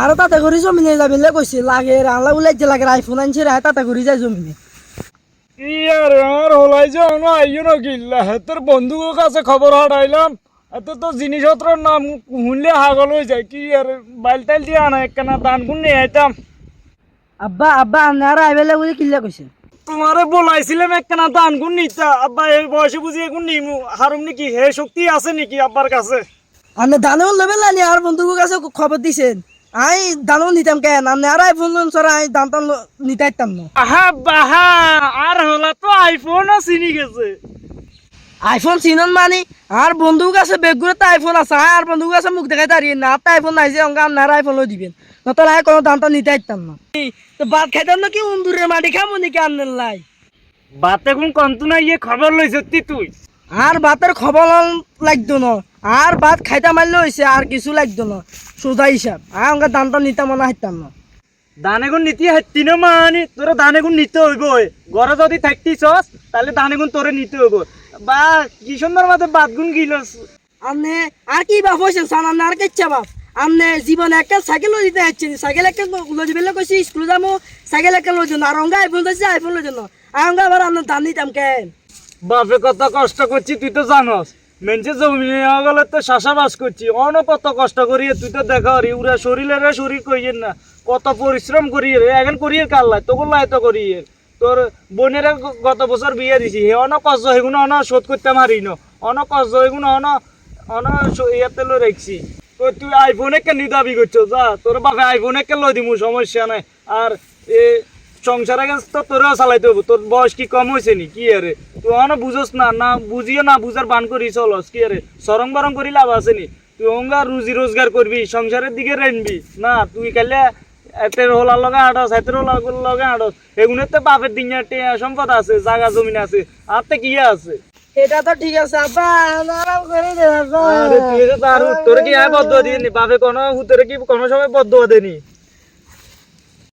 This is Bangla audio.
আর তাতে করে জমিনে যাবিলে কইছে লাগে রান্না উলাই যে লাগে আইফোন আনছে রে তাতে করে যায় জমিনে। ইয়ার আমার হলাই যে অন আইও না গিল্লা। তোর বন্ধুর কাছে খবর হারাইলাম এত তো জিনিসপত্রের নাম শুনলে হাগল হয়ে যায়। কি আর বাইল টাইল দিয়ে আনা একখানা দান গুণ নিয়ে আইতাম। আব্বা আব্বা আপনারা আইবেলে বলে কিল্লা কইছে। তোমারে বলাইছিলাম একখানা দান গুণ নিতা। আব্বা এই বয়সে বুঝি এখন নিমু। হারুম নাকি হে শক্তি আছে নাকি আব্বার কাছে? আপনি দানেও লেবেল আনি আর বন্ধুর কাছে খবর দিছেন। আই দানও নিতাম কেন আপনি আর আইফোন লোন সরা আই দান টান নিতে আইতাম না। আহা বাহা আর হলা তো আইফোনও চিনি গেছে। আইফোন চিনন মানি? আর বন্ধুর কাছে বেগুড়ে তো আইফোন আছে আর বন্ধুর কাছে মুখ দেখাই দাঁড়িয়ে না আপনার আইফোন নাই যে অঙ্কা আপনারা আইফোন লই দিবেন। নতলে আয় কোনো দাম টান নিতে আইতাম না তো ভাত খাইতাম না কি উন্দুরের মাটি খামো নাকি আপনার লাই? বাতে কোন কন্তু না ইয়ে খবর লইছ তুই। আর ভাতের খবর লাগতো না। আর ভাত খাইতে মারলে হয়েছে আর কিছু লাগতো না। সোজা হিসাব আর আমাকে দামটা নিতে মনে হাইতাম না। দানে গুণ নিতে হাঁটতি না মানি তোরা দানে গুণ নিতে হইব ঘরে যদি থাকতিছস তাহলে দানে গুণ তোরে নিতে হইব বা কি সুন্দর মতো বাদ গুণ গিলস আপনি আর কি বাপ হয়েছেন সান আপনি আর কেচ্ছা বাপ। আপনি জীবনে একটা সাইকেল দিতে যাচ্ছেন সাইকেল একটা লই দিবেলে কইছি স্কুলে যাব সাইকেল একটা লই জন্য আর অঙ্গা আইফোন দিয়েছে আইফোন লই জন্য আর অঙ্গা আবার আপনার দাম নিতাম কেন বাপে কত কষ্ট করছি, তুই তো জানস। মেনছে জমি নেওয়া গেলে তো চাষাবাস করছি। অন কত কষ্ট করি তুই তো দেখা রে উরা শরীরের শরীর কইয়েন না। কত পরিশ্রম করি রে, এখন করিয়ে কাল্লাই তোকে লাই তো করিয়ে তোর বোনের গত বছর বিয়ে দিছি, হে অন কষ্ট সেগুলো অন শোধ করতে মারি ন। অন কষ্ট এগুলো অন অন ইয়াতে লই রাখছি। তো তুই আইফোনে কেন দাবি করছ? যা, তোর বাপে আইফোনে কেন লই দিমু? সমস্যা নাই। আর এ সংসারে তো তোরও চালাইতে হব তোর বয়স কি কম হয়েছে নি? কি আরে? তুই অন বুঝোস না না বুঝিও না বুঝার বান করি চলস কি আরে? সরং বরং করি লাভ আছে নি? তুই অঙ্গা রুজি রোজগার করবি সংসারের দিকে রেনবি। না তুই কালে এতের হোলার লগে আড়স এতের হোলার লগে আড়স। এগুলোর তো বাপের দিন সম্পদ আছে জায়গা জমিন আছে। আর তো কি আছে? এটা তো ঠিক আছে আব্বা আরাম করে দে আব্বা। আরে তুই তো তার তোর কি বদ্ধ দিনি বাপে কোনো হুতরে কি কোনো সময় বদ্ধ দেনি